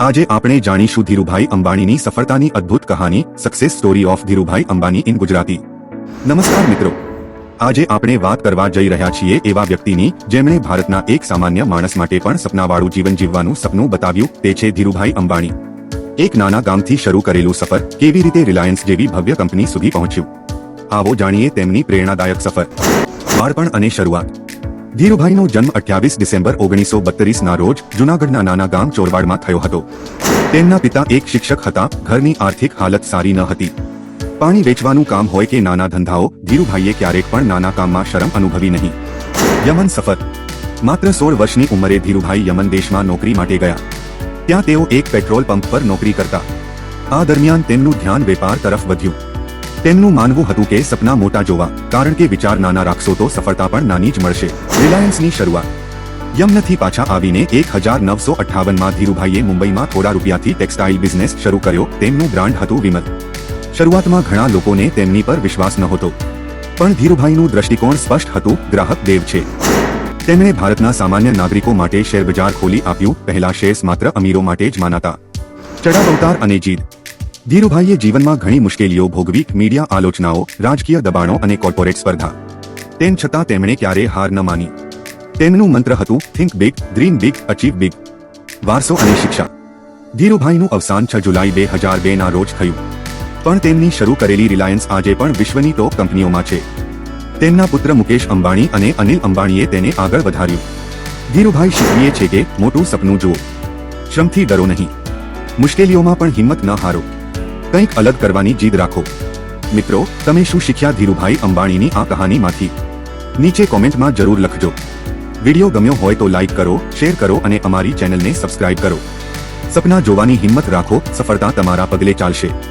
આજે આપણે જાણીશું ધીરુભાઈ અંબાણીની સફળતાની અદ્ભુત કહાની success story of Dhirubhai Ambani in Gujarati. નમસ્કાર મિત્રો. આજે આપણે વાત કરવા જઈ રહ્યા છીએ એવા વ્યક્તિની જેમણે ભારતના એક સામાન્ય માણસ માટે પણ સપનાવાળું જીવન જીવવાનું સપનું બતાવ્યું, તે છે ધીરુભાઈ અંબાણી. એક નાના ગામથી શરૂ કરેલું સફર કેવી રીતે રિલાયન્સ જેવી ભવ્ય કંપની સુધી પહોંચ્યું? આવો જાણીએ તેમની પ્રેરણાદાયક સફર. બાળપણ અને શરૂઆત. ધીરુભાઈનો જન્મ અઠ્યાવીસ ડિસેમ્બર ઓગણીસો બત્રીસના રોજ જૂનાગઢના નાના ગામ ચોરવાડમાં થયો હતો. તેમના પિતા એક શિક્ષક હતા, ઘરની આર્થિક હાલત સારી ન હતી. પાણી વેચવાનું કામ હોય કે નાના ધંધાઓ, ધીરુભાઈએ ક્યારેક પણ નાના કામમાં શરમ અનુભવી નહીં. યમન સફર. માત્ર સોળ વર્ષની ઉંમરે ધીરુભાઈ યમન દેશમાં નોકરી માટે ગયા. ત્યાં તેઓ એક પેટ્રોલ પંપ પર નોકરી કરતા. આ દરમિયાન તેમનું ધ્યાન વેપાર તરફ વધ્યું. તેમનું માનવું હતું કે સપના મોટા જોવા, કારણ કે વિચાર નાના રાખશો તો સફળતા પણ નાની જ મળશે. રિલાયન્સની શરૂઆત. યમનથી પાછા આવીને એક હજાર નવસો અઠ્ઠાવનમાં ધીરુભાઈએ મુંબઈમાં થોડા રૂપિયાથી ટેક્સટાઇલ બિઝનેસ શરૂ કર્યો. તેમનું બ્રાન્ડ હતું વિમલ. શરૂઆતમાં ઘણા લોકોને તેમની પર વિશ્વાસ નહોતો. પણ ધીરુભાઈનું દ્રષ્ટિકોણ સ્પષ્ટ હતું. ગ્રાહક દેવ છે. તેમણે ભારતના સામાન્ય નાગરિકો માટે શેરબજાર ખોલી આપ્યું. પહેલા શેર્સ માત્ર અમીરો માટે જ માનાતા. ચડાવતાર અને જીત. ધીરુભાઈએ જીવનમાં ઘણી મુશ્કેલીઓ ભોગવી મીડિયા આલોચનાઓ, રાજકીય દબાણો અને કોર્પોરેટ સ્પર્ધા. તેમ છતાં તેમણે ક્યારેય હાર ન માની. તેમનું મંત્ર હતું think big dream big achieve big વારસો અને શિક્ષા. ધીરુભાઈનું અવસાન છ જુલાઈ બે હજાર બેના રોજ થયું. પણ તેમની શરૂ કરેલી રિલાયન્સ આજે પણ વિશ્વની ટોપ કંપનીઓમાં છે. તેમના પુત્ર મુકેશ અંબાણી અને અનિલ અંબાણીએ તેને આગળ વધાર્યું. ધીરુભાઈ શીખવીએ છે કે, મોટું સપનું જુઓ. શ્રમથી ડરો નહીં. મુશ્કેલીઓમાં પણ હિંમત ન હારો. કંઈક અલગ કરવાની જીદ રાખો. મિત્રો, તમે શું શીખ્યા ધીરુભાઈ અંબાણીની આ કહાનીમાંથી? નીચે કોમેન્ટમાં જરૂર લખજો. વીડિયો ગમ્યો હોય તો લાઈક કરો, શેર કરો અને અમારી ચેનલને સબસ્ક્રાઇબ કરો. સપના જોવાની હિંમત રાખો, સફળતા તમારા પગલે ચાલશે.